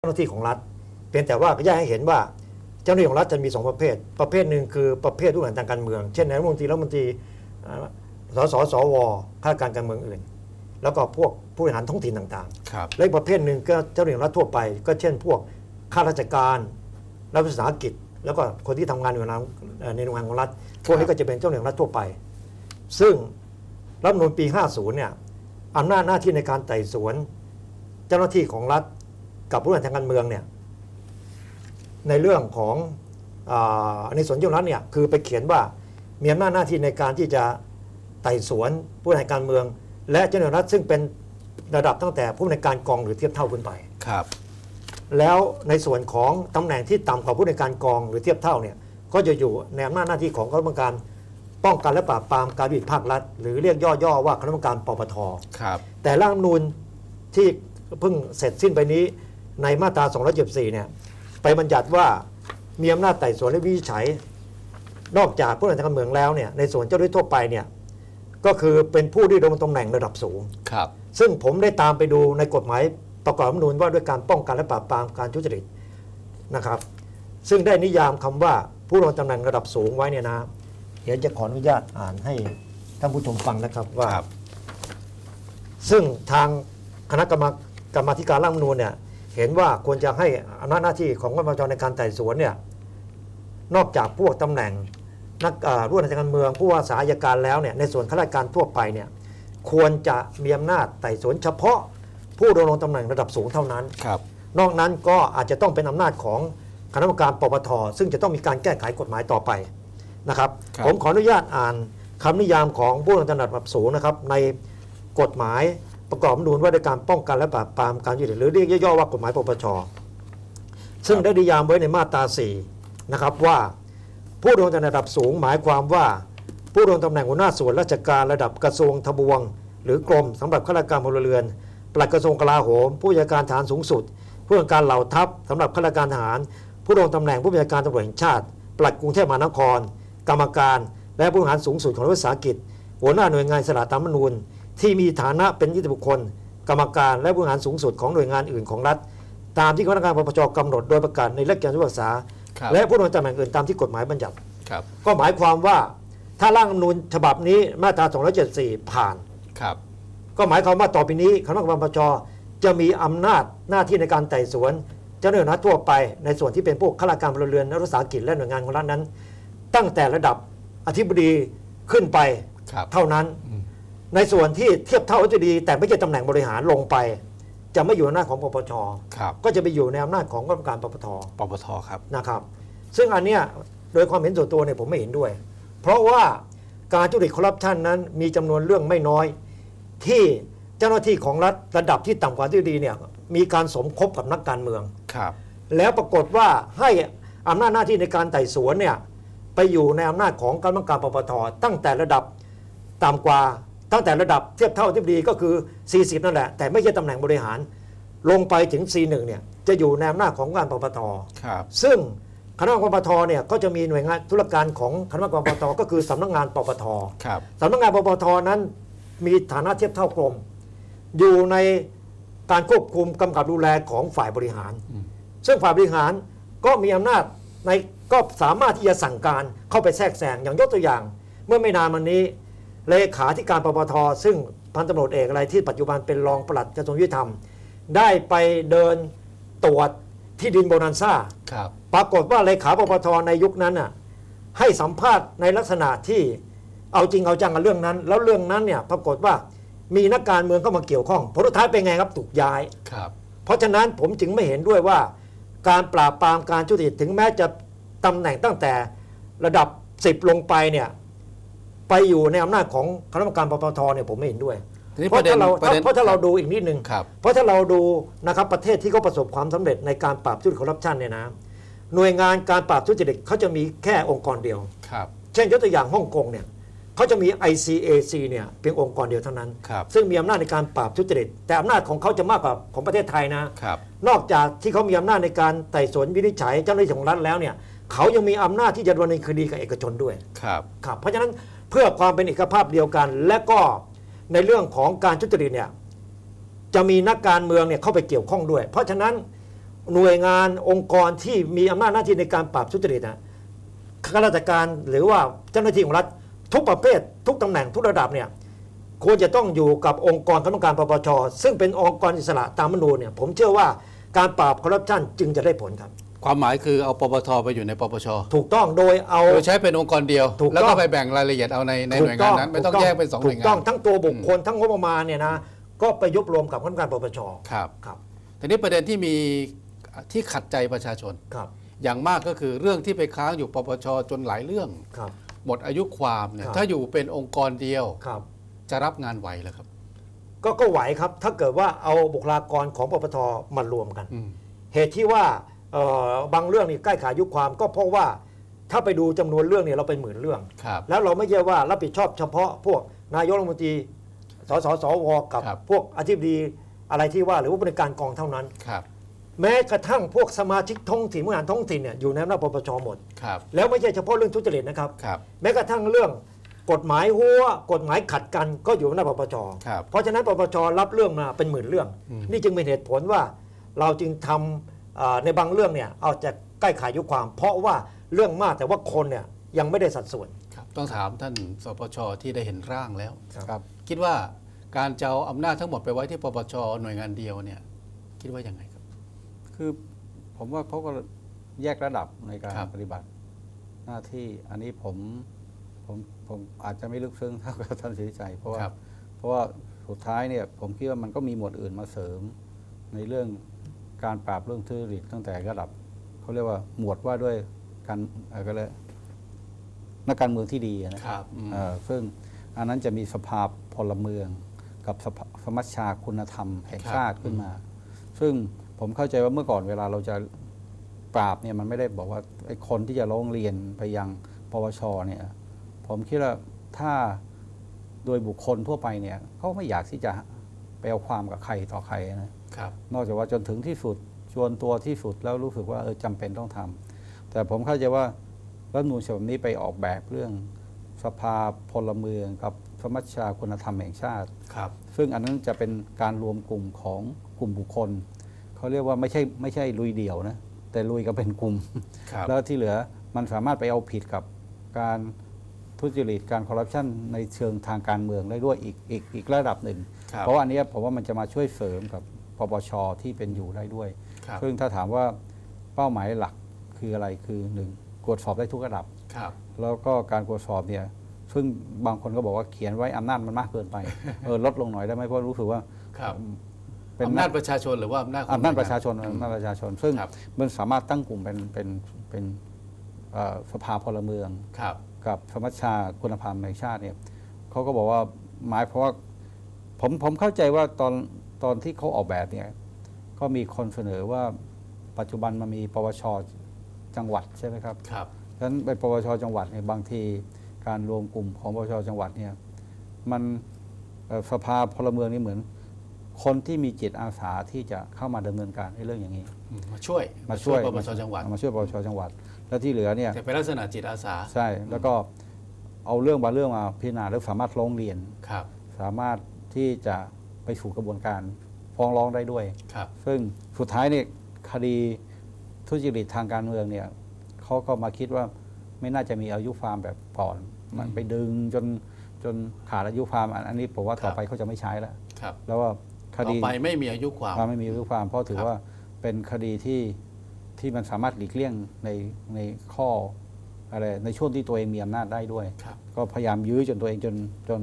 เจ้าหน้าที่ของรัฐ เพียงแต่ว่าก็แยกให้เห็นว่าเจ้าหน้าที่ของรัฐจะมีสองประเภท ประเภทหนึ่งคือประเภทผู้บริหารทางการเมือง เช่นนายรัฐมนตรีรัฐมนตรีเอ่อสสสวข้าราชการการเมืองอื่น แล้วก็พวกผู้บริหารท้องถิ่นต่างครับๆ และอีกประเภทหนึ่งก็เจ้าหน้าที่ของรัฐทั่วไป ก็เช่น พวกข้าราชการรัฐวิสาหกิจ แล้วก็คนที่ทำงานอยู่ในเอ่อในหน่วยงานของรัฐพวกนี้ก็จะเป็นเจ้าหน้าที่ของรัฐทั่วไป ซึ่งรัฐธรรมนูลปี 50 เนี่ยอำนาจหน้าที่ในการไต่สวน เจ้าหน้าที่ของรัฐ กับผู้บริหารทางการเมืองเนี่ยในเรื่องของอาในส่วนที่รัฐเนี่ยคือไปเขียนว่ามีอำนาจหน้าที่ในการที่จะไต่สวนผู้บริหารการเมือง และเจ้าหน้าที่รัฐซึ่งเป็นระดับตั้งแต่ผู้ในวยการกองหรือเทียบเท่าขึ้นไปครับ แล้วในส่วนของตำแหน่งที่ต่ำกว่าผู้ในวยการกองหรือเทียบเท่าเนี่ยก็จะอยู่ในอำนาจหน้าที่ของคณะกรรมการป้องกันและปราบปรามการบิดภาครัฐ หรือเรียกย่อๆว่าคณะกรรมการปปทครับ แต่ร่างรัฐธรรมนูญที่เพิ่งเสร็จสิ้นไปนี้ ในมาตรา 274 เนี่ย ไปบัญญัติว่ามีอำนาจไต่สวนและวินิจฉัย นอกจากผู้บริหารทางการเมืองแล้วเนี่ย ในส่วนเจ้าหน้าที่ทั่วไปเนี่ย ก็คือเป็นผู้ที่ดำรงตำแหน่งระดับสูง ครับ ซึ่งผมได้ตามไปดูในกฎหมายประกอบรัฐธรรมนูญว่าด้วยการป้องกันและปราบปรามการทุจริตนะครับ ซึ่งได้นิยามคำว่าผู้ดำรงตำแหน่งระดับสูงไว้เนี่ยนะ เดี๋ยวจะขออนุญาตอ่านให้ท่านผู้ชมฟังนะครับว่าครับซึ่งทางคณะกรรมกรรมาธิการร่างรัฐธรรมนูญเนี่ย เห็นว่าควรจะให้อำนาจหน้าที่ของกรมจในการไต่สวนเนี่ยนอกจากพวกตำแหน่งนักอ่าร่วมทางการเมืองผู้ว่าสาอายการแล้วเนี่ยในส่วนข้าราชการทั่วไปเนี่ยควรจะมีอำนาจไต่สวนเฉพาะผู้ดำรงตำแหน่งระดับสูงเท่านั้นครับนอกนั้นก็อาจจะต้องเป็นอำนาจของคณะกรรมการปปทซึ่งจะต้องมีการแก้ไขกฎหมายต่อไปนะครับครับผมขออนุญาตอ่านคำนิยามของผู้ดำรงตำแหน่งระดับสูงนะครับในกฎหมาย ประกอบรัฐธรรมนูญว่าด้วยการป้องกันและปราบปรามการยุติหรือเรียกย่อๆว่ากฎหมายปปชซึ่งได้นิยามไว้ในมาตรา4นะครับว่า ผู้ดำรงตำแหน่งระดับสูงหมายความว่า ผู้ดำรงตำแหน่งหัวหน้าส่วนราชการระดับกระทรวงทบวง หรือกรมสำหรับข้าราชการพลเรือนปลัดกระทรวงกลาโหม ผู้บัญชาการฐานสูงสุด ผู้บัญชาการเหล่าทัพสำหรับข้าราชการทหาร ผู้ดำรงตำแหน่งผู้บัญชาการตำรวจแห่งชาติ ปลัดกรุงเทพมหานคร กรรมการ และผู้บริหารสูงสุดของรัฐวิสาหกิจ หัวหน้าหน่วยงานสละตามรัฐธรรมนูญ ที่มีฐานะเป็นนิติบุคคล กรรมการและผู้บริหารสูงสุดของหน่วยงานอื่นของรัฐ ตามที่คณะกรรมการปปชกำหนดโดยประกาศในเลขการศึกษาครับและผู้ดำรงตำแหน่งอื่นตามที่กฎหมายบัญญัติครับก็หมายความว่าถ้าร่างรัฐธรรมนูญฉบับนี้มาตรา 274 ผ่านครับก็หมายความว่าต่อไปนี้คณะกรรมการปปชจะมีอำนาจหน้าที่ในการไต่สวน เจ้าหน้าที่รัฐทั่วไปในส่วนที่เป็นพวกข้าราชการพลเรือนนักศึกษาหกิจและหน่วยงานของรัฐนั้น ตั้งแต่ระดับอธิบดีขึ้นไปครับเท่านั้นอืม ในส่วนที่เทียบเท่าอธิบดี แต่ไม่ใช่ตำแหน่งบริหารลงไป จะไม่อยู่ในอำนาจของปปชครับก็จะไปอยู่ในอำนาจของกรรมการปปทปปทครับ นะครับ ซึ่งอันเนี้ยโดยความเห็นส่วนตัวเนี่ยผมไม่เห็นด้วย เพราะว่าการทุจริตคอร์รัปชันนั้นมีจำนวนเรื่องไม่น้อย ที่เจ้าหน้าที่ของรัฐระดับที่ต่ำกว่าที่ดีเนี่ยมีการสมคบกับนักการเมือง ครับ แล้วปรากฏว่าให้อำนาจหน้าที่ในการไต่สวนเนี่ยไปอยู่ในอำนาจของกรรมการปปทตั้งแต่ระดับต่ำกว่า ตั้งแต่ระดับเทียบเท่าที่ดีก็คือ 40 นั่นแหละ แต่ไม่ใช่ตำแหน่งบริหาร ลงไปถึง C1 เนี่ยจะอยู่ในอำนาจของการปปทครับซึ่งคณะกรรมการปปทเนี่ยก็จะมีหน่วยงานธุรการของคณะกรรมการปปทก็คือสำนักงานปปทครับสำนักงานปปทนั้นมีฐานะเทียบเท่ากรม อยู่ในการควบคุมกำกับดูแลของฝ่ายบริหารอืมซึ่งฝ่ายบริหารก็มีอำนาจในก็สามารถที่จะสั่งการเข้าไปแทรกแซงอย่างยกตัวอย่าง เมื่อไม่นานมานี้ เลขาธิการปปทซึ่งพันตำรวจเอกอะไรที่ปัจจุบันเป็นรองปลัดกระทรวงยุติธรรม ได้ไปเดินตรวจที่ดินโบนันซ่าครับปรากฏว่าเลขาปปทในยุคนั้นน่ะให้สัมภาษณ์ในลักษณะที่เอาจริงเอาจังกับเรื่องนั้น แล้วเรื่องนั้นเนี่ยปรากฏว่ามีนักการเมืองเข้ามาเกี่ยวข้องผลสุดท้ายเป็นไงครับถูกย้ายครับเพราะฉะนั้นผมจึงไม่เห็นด้วยว่า การปราบปรามการทุจริตถึงแม้จะตำแหน่งตั้งแต่ระดับ 10 ลงไปเนี่ย ไปอยู่ในอำนาจของคณะกรรมการปปทเนี่ยผมไม่เห็นด้วย ทีนี้เพปราะระเด็นถ้าเราประเด็น เพราะถ้าเราดูอีกนิดนึง ครับ เพราะถ้าเราดูนะครับประเทศที่เขาประสบความสำเร็จในการปราบทุจริตคอร์รัปชันเนี่ยนะหน่วยงานการปราบทุจริตเขาจะมีแค่องค์กรเดียว ครับ เช่นยกตัวอย่างฮ่องกงเนี่ยเขาจะมี ICAC เนี่ยเพียงองค์กรเดียวเท่านั้น ครับ ซึ่งมีอำนาจในการปราบทุจริตแต่อำนาจของเขาจะมากกว่าของประเทศไทยนะ ครับ นอกจากที่เขามีอำนาจในการไต่สวนวินิจฉัยเจ้าหน้าที่ของรัฐแล้วเนี่ยเขายังมีอำนาจที่จะดำเนินคดีกับเอกชนด้วย ครับ ครับเพราะฉะนั้น เพื่อความเป็นเอกภาพเดียวกัน และก็ในเรื่องของการทุจริตเนี่ยจะมีนักการเมืองเนี่ยเข้าไปเกี่ยวข้องด้วย เพราะฉะนั้นหน่วยงานองค์กรที่มีอำนาจหน้าที่ในการปราบทุจริตนะข้าราชการหรือว่าเจ้าหน้าที่ของรัฐทุกประเภท ทุกตำแหน่งทุกระดับเนี่ยควรจะต้องอยู่กับองค์กรคณะกรรมการปปชซึ่งเป็นองค์กรอิสระตามมนูเนี่ยผมเชื่อว่าการปราบคอร์รัปชันจึงจะได้ผลครับ ความหมายคือเอาปปทไปอยู่ในปปชถูกต้องโดยเอา โดยใช้เป็นองค์กรเดียว ถูกต้อง แล้วก็ไปแบ่งรายละเอียดเอาในในหน่วยงานนั้น ไม่ต้องแยกเป็นสองหน่วยถูงากต้องน ทั้งตัวบุคคลทั้งงบประมาณเนี่ยนะก็ไปยุบรวมกับคณะกรรมการปปชครับ ครับทีนี้ประเด็นที่มีที่ขัดใจประชาชน ครับอย่างมากก็คือเรื่องที่ไปค้างอยู่ปปชจนหลายเรื่อง ครับ หมดอายุความเนี่ยครับ ถ้าอยู่เป็นองค์กรเดียวครับ จะรับงานไหวเหรอครับ ก็ก็ไหวครับ ถ้าเกิดว่าเอาบุคลากรของปปทมารวมกัน อืม เหตุที่ว่าเอ่อ บางเรื่องนี่ใกล้ขายุความก็เพราะว่าถ้าไปดูจำนวนเรื่องเนี่ยเราเป็นหมื่นเรื่องครับแล้วเราไม่ใช่ว่ารับผิดชอบเฉพาะพวกนายกรัฐมนตรีสสสวกับครับพวกอธิบดีอะไรที่ว่าหรือว่าบริการกองเท่านั้นครับแม้กระทั่งพวกสมาชิกท้องถิ่นผู้งานท้องถิ่นเนี่ยอยู่ในอำนาจปปชหมดครับแล้วไม่ใช่เฉพาะเรื่องทุจริตนะครับครับแม้กระทั่งเรื่องกฎหมายหัวกฎหมายขัดกันก็อยู่ในอำนาจปปชครับเพราะฉะนั้นปปชรับเรื่องมาเป็นหมื่นเรื่องอืมนี่จึงเป็นเหตุผลว่าเราจึงทำเอ่อ ในบางเรื่องเนี่ยเอาจะใกล้ขายยุความ เพราะว่าเรื่องมากแต่ว่าคนเนี่ยยังไม่ได้สัดส่วนครับต้องถามท่านสปชที่ได้เห็นร่างแล้วครับ คิดว่าการจะเอาอำนาจทั้งหมดไปไว้ที่ปปชหน่วยงานเดียวเนี่ยคิดว่ายังไงครับ คือผมว่าเขาก็แยกระดับในการครับ ปฏิบัติ หน้าที่อันนี้ผมผมผมอาจจะไม่ลึกซึ้งเท่ากับท่านสิริชัยเพราะว่า ครับ เพเพราะว่าสุดท้ายเนี่ยผมคิดว่ามันก็มีหมวดอื่นมาเสริมในเรื่อง การปราบเรื่องทุจริตตั้งแต่ระดับเขาเรียกว่าหมวดว่าด้วยการเอ่อก็เลยกนักการเมืองที่ดีนะครับอืมเอ่อซึ่งอันนั้นจะมีสภาพลเมือง กับสภาสมัชชาคุณธรรมแห่งครับชาติขึ้นมา ซึ่งผมเข้าใจว่าเมื่อก่อนเวลาเราจะปราบเนี่ยมันไม่ได้บอกว่าไอ้คนที่จะร้องเรียนไปยังปวชเนี่ยผมคิดว่าถ้าโดยบุคคลทั่วไปเนี่ยเขาไม่อยากที่จะไปเอาความกับใครต่อใครนะครับ นอกจากว่าจนถึงที่สุดจวนตัวที่สุดแล้วรู้สึกว่าเออจำเป็นต้องทำแต่ผมเข้าใจว่ารัฐธรรมนูญฉบับนี้ไปออกแบบเรื่องสภาพลเมืองกับสมัชชาคุณธรรมแห่งชาติ ครับ ซึ่งอันนั้นจะเป็นการรวมกลุ่มของกลุ่มบุคคล เขาเรียกว่าไม่ใช่ไม่ใช่ลุยเดี่ยวนะ แต่ลุยกันเป็นกลุ่ม ครับ แล้วที่เหลือมันสามารถไปเอาผิดกับการทุจริตการคอร์รัปชันในเชิงทางการเมืองได้ด้วยอีกอีกอีกระดับหนึ่ง ครับ เพราะว่าอันเนี้ยผมว่ามันจะมาช่วยเสริมกับ ปปชที่เป็นอยู่ได้ด้วยครับซึ่งถ้าถามว่าเป้าหมายหลักคืออะไรคือหนึ่งตรวจสอบได้ทุกระดับครับแล้วก็การตรวจสอบเนี่ยซึ่งบางคนก็บอกว่าเขียนไว้อำนาจมันมากเกินไปเออลดลงหน่อยได้ไหมเพราะรู้สึกว่าครับเป็นอำนาจประชาชนหรือว่าอำนาจของอำนาจประชาชนอืมอำนาจประชาชน ซึ่งครับมันสามารถตั้งกลุ่มเป็นเป็นเป็นเอ่อสภาพลเมืองครับกับสมัชชาคุณภาพแห่งชาติเนี่ยเขาก็บอกว่าหมายเพราะว่าผมผมเข้าใจว่าตอน ตอนที่เขาออกแบบเนี่ยก็มีคนเสนอว่าปัจจุบันมันมีปวชจังหวัดใช่ไหมครับครับฉะนั้นเป็นปวชจังหวัดเนี่ยบางทีการรวมกลุ่มของปวชจังหวัดเนี่ยมันเอ่อสภาพลเมืองนี่เหมือน คนที่มีจิตอาสาที่จะเข้ามาดำเนินการในเรื่องอย่างนี้อืมมาช่วยมาช่วยปปชจังหวัดมาช่วยปวชจังหวัด แล้วที่เหลือเนี่ยแต่เป็นลักษณะจิตอาสาใช่แล้วก็เอาเรื่องบางเรื่องมาพิจารณาแล้วสามารถร้องเรียนครับ สามารถที่จะไป สู่กระบวนการฟ้องร้องได้ด้วย ครับ ซึ่งสุดท้ายเนี่ยคดีทุจริตทางการเมืองเนี่ยเขาก็มาคิดว่าไม่น่าจะมีอายุความแบบก่อน มันไปดึงจนจนขาดอายุความอันอันนี้ผมว่าต่อไปเขาจะไม่ใช้แล้ว ครับ แล้วว่าคต่อดีไปไม่มีอายุความ ความไม่มีอายุความเพราะถือครับ ว่าเป็นคดีที่ที่มันสามารถหลีกเลี่ยงในในข้ออะไรในช่วงที่ตัวเองมีอำนาจได้ด้วย ครับ ก็พยายามยื้อจนตัวเองจนจน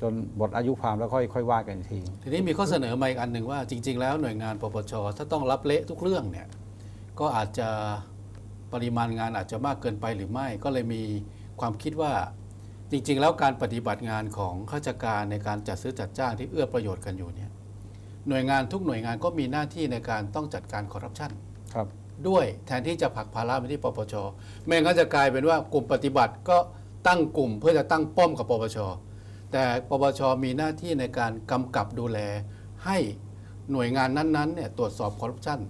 จนหมดอายุความแล้วค่อยค่อยว่ากันอีกที ทีนี้มีข้อเสนอมาอีกอันหนึ่งว่าจริง ๆ แล้วหน่วยงานปปชถ้าต้องรับเละทุกเรื่องเนี่ยก็อาจจะปริมาณงานอาจจะมากเกินไปหรือไม่ ก็เลยมีความคิดว่าจริง ๆ แล้วการปฏิบัติงานของข้าราชการในการจัดซื้อจัดจ้างที่เอื้อประโยชน์กันอยู่เนี่ยหน่วยงานทุกหน่วยงานก็มีหน้าที่ในการต้องจัดการคอร์รัปชันครับ ด้วยแทนที่จะผลักภาระไปที่ปปชไม่งั้นจะกลายเป็นว่ากลุ่มปฏิบัติก็ตั้งกลุ่มเพื่อจะตั้งป้อมกับปปช แต่ปปชมีหน้าที่ในการกำกับดูแล ให้หน่วยงานนั้นๆเนี่ยตรวจสอบคอร์รัปชัน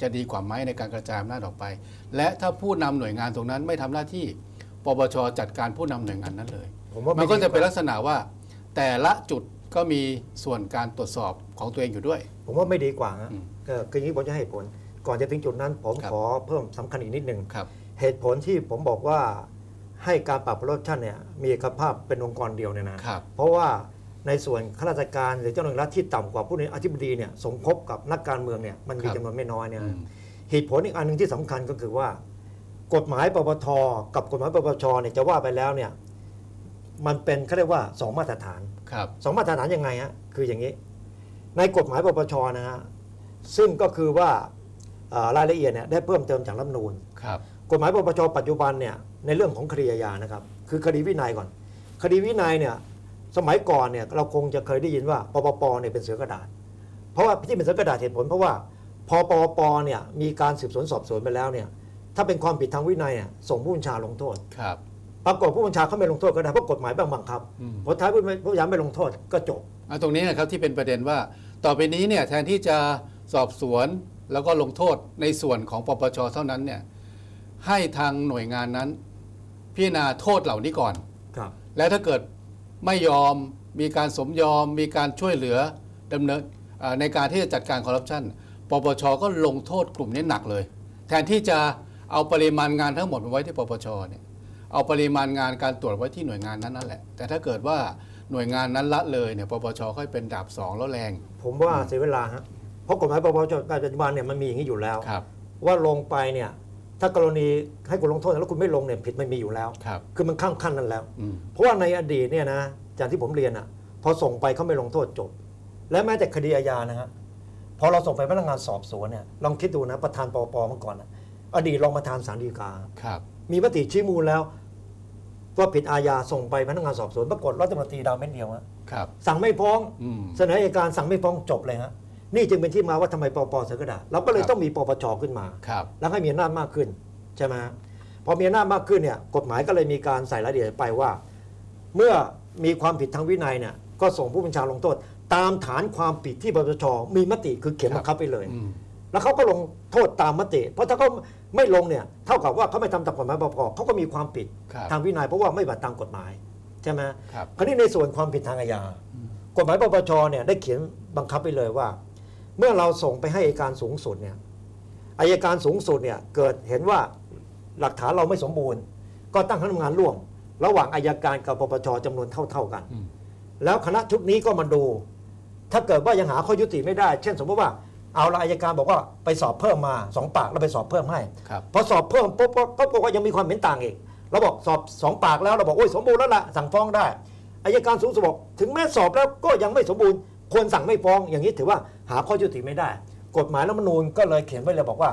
จะดีกว่าไหมในการกระจายอำนาจออกไป และถ้าผู้นำหน่วยงานตรงนั้นไม่ทำหน้าที่ปปชจัดการผู้นำหน่วยงานนั้นเลยผมว่ามัมันก็จะเป็นลักษณะว่า แต่ละจุดก็มีส่วนการตรวจสอบของตัวเองอยู่ด้วย ผมว่าไม่ดีกว่าฮะอืมเออคืออย่างนี้ผมจะให้ผล ก่อนจะถึงจุดนั้นผมครับขอเพิ่มสำคัญอีกนิดหนึ่งครับเหตุผลที่ผมบอกว่า ให้การปรับคอร์รัปชันเนี่ยมีเอกภาพเป็นองค์กรเดียวเนี่ยนะครับ เพราะว่าในส่วนข้าราชการหรือเจ้าหน้าที่รัฐที่ต่ำกว่าผู้ในอธิบดีเนี่ยสมคบกับนักการเมืองเนี่ยมันมีครับ จำนวนไม่น้อยเนี่ยอืมเหตุผลอีกอันหนึ่งที่สำคัญก็คือว่า กฎหมายปปทกับกฎหมายปปชเนี่ยจะว่าไปแล้วเนี่ยมันเป็นเขาเรียกว่าสองมาตรฐาน ครับสองมาตรฐานยังไงฮะคืออย่างนี้ ในกฎหมายปปชนะฮะซึ่งก็คือว่าเอ่อรายละเอียดเนี่ยได้เพิ่มเติมจากรัฐธรรมนูญครับ กฎหมายปปชปัจจุบันเนี่ย ในเรื่องของคดีอาญานะครับ คือคดีวินัยก่อน คดีวินัยเนี่ยสมัยก่อนเนี่ยเราคงจะเคยได้ยินว่าปปปเนี่ยเป็นเสือกระดาษ เพราะว่าที่เป็นเสือกระดาษเหตุผล เพราะว่าพอปปปเนี่ยมีการสืบสวนสอบสวนไปแล้วเนี่ยถ้าเป็นความผิดทางวินัยเนี่ยส่งผู้บัญชาลงโทษครับปรากฏผู้บัญชาเขาไม่ลงโทษก็ได้เพราะกฎหมายบังคับอืมพอท้ายผู้ผู้บัญชาไม่ลงโทษก็จบอะตรงนี้นะครับที่เป็นประเด็นว่าต่อไปนี้เนี่ยแทนที่จะสอบสวนแล้วก็ลงโทษในส่วนของปปชเท่านั้นเนี่ยให้ทางหน่วยงานนั้น พิจารณาโทษเหล่านี้ก่อน ครับ แล้วถ้าเกิดไม่ยอมมีการสมยอม มีการช่วยเหลือดำเนินอ่าในการที่จะจัดการคอร์รัปชันปปชก็ลงโทษกลุ่มนี้หนักเลย แทนที่จะเอาปริมาณงานทั้งหมดมาไว้ที่ปปชเนี่ยเอาปริมาณงานการตรวจไว้ที่หน่วยงานนั้นนั่นแหละ แต่ถ้าเกิดว่าหน่วยงานนั้นละเลยเนี่ยปปชค่อยเป็นดาบสองแล้วแรง ผมว่าเสียเวลาฮะเพราะกฎหมายปปชปัจจุบันเนี่ยมันมีอย่างนี้อยู่แล้ว ครับ ว่าลงไปเนี่ย ถ้ากรณีให้คุณลงโทษแล้วคุณไม่ลงเนี่ยผิดไม่มีอยู่แล้วครับ คือมันข้ามขั้นนั้นแล้วอืมเพราะว่าในอดีตเนี่ยนะจากที่ผมเรียนอะพอส่งไปเขาไม่ลงโทษจบ และแม้แต่คดีอาญานะฮะพอเราส่งไปพนักงานสอบสวนเนี่ยลองคิดดูนะประธานปปเมื่อก่อนนะอดีตรองประธานศาลฎีกาครับ มีมติชี้มูลแล้วว่าผิดอาญาส่งไปพนักงานสอบสวนปรากฏรัฐมนตรีดาวเม็ดเดียวฮะครับสั่งไม่ฟ้องอืมเสนออัยการสั่งไม่ฟ้องจบเลยฮะ นี่จึงเป็นที่มาว่าทำไมปปเสือกระดาษเราก็เลยครับต้องมีปปชขึ้นมา ครับ แล้วให้มีอำนาจมากขึ้นใช่ไหมฮะพอมีอำนาจมากขึ้นเนี่ยกฎหมายก็เลยมีการใส่รายละเอียดไปว่า เมื่อมีความผิดทางวินัยเนี่ยก็ส่งผู้บัญชาลงโทษ ตามฐานความผิดที่ปปชมีมติคือเขียนครับบังคับไปเลย อืม แล้วเขาก็ลงโทษตามมติ เพราะถ้าเขาไม่ลงเนี่ยเท่ากับว่าเขาไม่ทำตามกฎหมายปปชเขาก็มีความผิดครับทางวินัยเพราะว่าไม่บัตรตามกฎหมายใช่ไหมครับ คราวนี้ในส่วนความผิดทางอาญากฎหมายปปชเนี่ยได้เขียนบังคับไปเลยว่า เมื่อเราส่งไปให้อัยการสูงสุดเนี่ยอายการสูงสุดเนี่ยเกิดเห็นว่าหลักฐานเราไม่สมบูรณ์ ก็ตั้งคณะทำงานร่วม ระหว่างอายการกับปปชจำนวนเท่า ๆกันอืมแล้วคณะชุดนี้ก็มาดู ถ้าเกิดว่ายังหาข้อยุติไม่ได้ เช่น สมมติว่าเอาละอายการบอกว่าไปสอบเพิ่มมาสองปากเราไปสอบเพิ่มให้ครับพอสอบเพิ่มปุ๊บก็บอกว่ายังมีความเห็นต่างอีกเราบอกสอบสองปากแล้วเราบอกโอ้ยสมบูรณ์แล้วล่ะสั่งฟ้องได้อายการสูงสุดบอกถึงแม้สอบแล้วก็ยังไม่สมบูรณ์ควรสั่งไม่ฟ้องอย่างนี้ถือว่า หาข้อยุติไม่ได้ กฎหมายรัฐธรรมนูญก็เลยเขียนไว้เลยบอกว่า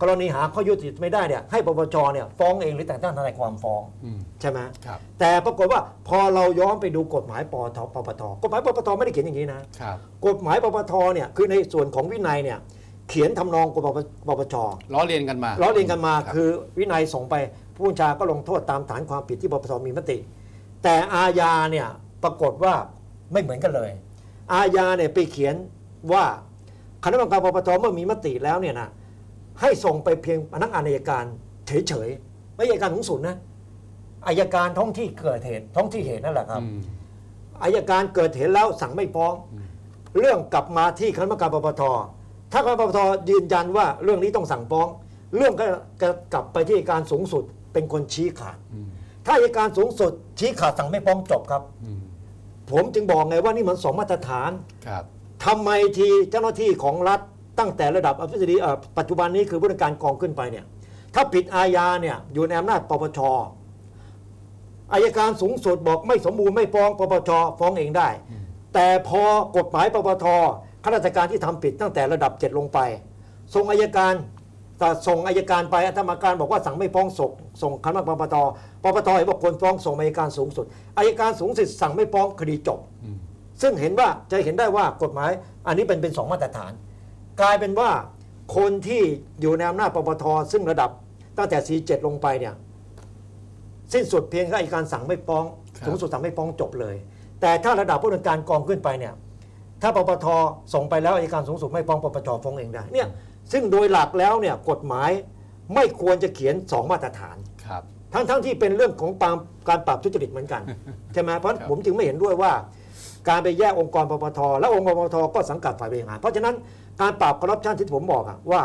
กรณีหาข้อยุติไม่ได้เนี่ยให้ปปชเนี่ยฟ้องเองหรือแต่งตั้งทนายความฟ้องอืม ใช่ไหมครับ แต่ปรากฏว่าพอเราย้อนไปดูกฎหมายปทปปทกฎหมายปปทไม่ได้เขียนอย่างนี้นะ ครับกฎหมายปปทเนี่ยคือในส่วนของวินัยเนี่ยเขียนทำนองกฎปปช ล้อเลียนกันมาล้อเลียนกันมารับคือวินัยส่งไปผู้บัญชาก็ลงโทษตามฐานความผิดที่ปปชมีมติ แต่อาญาเนี่ยปรากฏว่าไม่เหมือนกันเลย อาญาเนี่ยไปเขียน ว่าคณะกรรมการปปชเมื่อมีมติแล้วเนี่ยนะให้ส่งไปเพียงพนักงานอัยการเฉยๆไม่ใช่อัยการสูงสุดนะอายการท้องที่เกิดเหตุท้องที่เหตุนั่นแหละครับอืมอายการเกิดเหตุแล้วสั่งไม่ฟ้องอืมเรื่องกลับมาที่คณะกรรมการปปทถ้าคณะกรรมการปปทยืนยันว่าเรื่องนี้ต้องสั่งฟ้อง เรื่องก็จะกลับไปที่อัยการสูงสุดเป็นคนชี้ขาดอืมถ้าอัยการสูงสุดชี้ขาดสั่งไม่ฟ้องจบครับอืมผมจึงบอกไงว่านี่มันสองมาตรฐานครับ ทำไมทีเจ้าหน้าที่ของรัฐตั้งแต่ระดับอธิบดีปัจจุบันนี้คือผู้บัญชาการกองขึ้นไปเนี่ยถ้าผิดอาญาเนี่ยอยู่ในอำนาจปปชอายการสูงสุดบอกไม่สมบูรณ์ไม่ฟ้องปปชฟ้องเองได้ แต่พอกฎหมายปปทข้าราชการที่ทำผิดตั้งแต่ระดับเจ็ดลงไปส่งอายการแต่ส่งอายการไปธรรมการบอกว่าสั่งไม่ฟ้องส่งส่งคณะปปทปปทเห็นบอกควรฟ้องส่งอายการสูงสุดอายการสูงสุดสั่งไม่ฟ้องคดีจบ ซึ่งเห็นว่าจะเห็นได้ว่ากฎหมาย อันนี้เป็นเป็นสองมาตรฐาน กลายเป็นว่าคนที่อยู่ในอำนาจปปทซึ่งระดับตั้งแต่ 47 ลงไปเนี่ยสิ้นสุดเพียงแค่อัยการสั่งไม่ฟ้องครับสูงสุดสั่งไม่ฟ้องจบเลย แต่ถ้าระดับผู้ดำเนินการกองขึ้นไปเนี่ยถ้าปปทส่งไปแล้วอัยการสูงสุดไม่ฟ้องปปชฟ้องเองได้เนี่ยซึ่งโดยหลักแล้วเนี่ยกฎหมายไม่ควรจะเขียนสองมาตรฐานครับทั้งทั้งที่เป็นเรื่องของปรามการปราบทุจริตเหมือนกันใช่ไหมเพราะครับผมจึงไม่เห็นด้วยว่า การไปแยกองค์กรปปทและองค์กรปปทก็สังกัดฝ่ายบริหารเพราะฉะนั้นการปราบคอร์รัปชันที่ผมบอกอะว่า